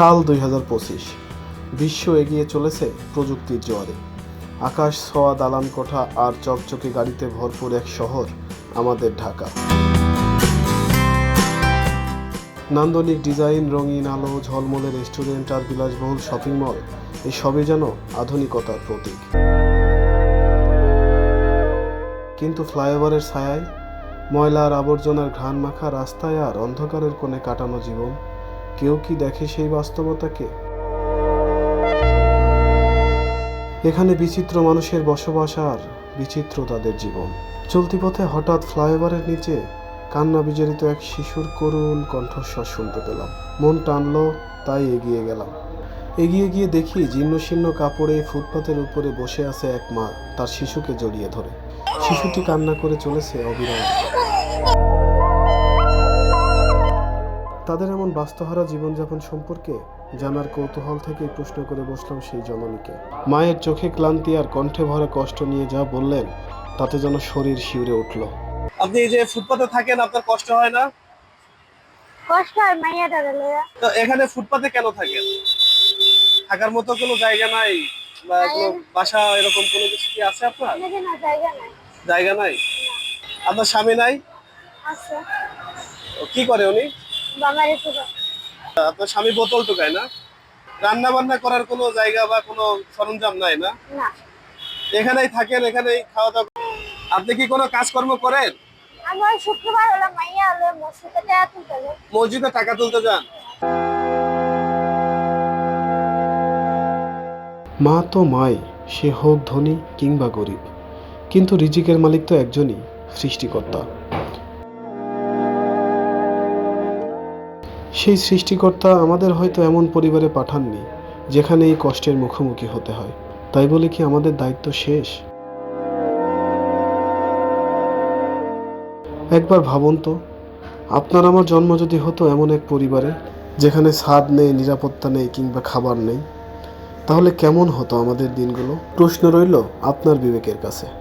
সাল দুই বিশ্ব এগিয়ে চলেছে প্রযুক্তির জোয়ারে। আকাশ ছোঁয়া দালান কোঠা আর চকচকে গাড়িতে ভরপুর এক শহর আমাদের ঢাকা। নান্দনিক ডিজাইন, রঙিন আলো, ঝলমলে রেস্টুরেন্ট আর বিলাসবহুল শপিং মল এই সবই যেন আধুনিকতার প্রতীক। কিন্তু ফ্লাইওভারের ছায়ায় ময়লা আর আবর্জনার ঘ্রাণ মাখা রাস্তায় আর অন্ধকারের কোণে কাটানো জীবন কেউ কি দেখে সেই বাস্তবতাকে? এখানে বিচিত্র মানুষের বসবাস আর বিচিত্র তাদের জীবন। চলতি পথে হঠাৎ ফ্লাইওভারের নিচে কান্না বিজড়িত এক শিশুর করুণ কণ্ঠস্বর শুনতে পেলাম। মন টানলো, তাই এগিয়ে গেলাম। এগিয়ে গিয়ে দেখি জীর্ণশীর্ণ কাপড়ে ফুটপাতের উপরে বসে আছে এক মা, তার শিশুকে জড়িয়ে ধরে। শিশুটি কান্না করে চলেছে অবিরাম। তাদের এমন বাস্তহারা জীবনযাপন সম্পর্কে জানার কৌতূহল থেকে প্রশ্ন করে বসলাম সেই জননীকে। মায়ের চোখে ক্লান্তি আর কণ্ঠে ভরা কষ্ট নিয়ে যা বললেন তাতে যেন শরীর শিউরে উঠল। আপনি এই যে ফুটপাতে থাকেন আপনার কষ্ট হয় না? কষ্ট হয় মাইয়াটা লইয়া তো এখানে ফুটপাতে কেন থাকেন? থাকার মতো কোনো জায়গা নাই? বা কোনো বাসা এরকম কোনো কিছু কি আছে আপনার? এখানে না জায়গা নাই। জায়গা নাই? আপনার স্বামী নাই? আছে। ও কি করে উনি? বাবারে পুরো। আপনার স্বামী বোতল টোকায় না? রান্না বান্না করার কোনো জায়গা বা কোনো সরঞ্জাম নাই না? না। এখানেই থাকেন এখানেই খাওয়া দাওয়া আপনি কি কোনো কাজকর্ম করেন? আমার শুক্রবার হলো মাইয়া হলো মসজিদে টাকা তুলতে হবে। মসজিদে টাকা তুলতে যান? মা তো মাই সে হোক ধনী কিংবা গরিব। কিন্তু রিজিকের মালিক তো একজনই সৃষ্টিকর্তা। সেই সৃষ্টিকর্তা আমাদের হয়তো এমন পরিবারে পাঠাননি, যেখানে এই কষ্টের মুখোমুখি হতে হয়। তাই বলে কি আমাদের দায়িত্ব শেষ? একবার ভাবুন তো, আপনার আমার জন্ম যদি হতো এমন এক পরিবারে, যেখানে স্বাদ নেই, নিরাপত্তা নেই, কিংবা খাবার নেই, তাহলে কেমন হতো আমাদের দিনগুলো? প্রশ্ন রইল আপনার বিবেকের কাছে।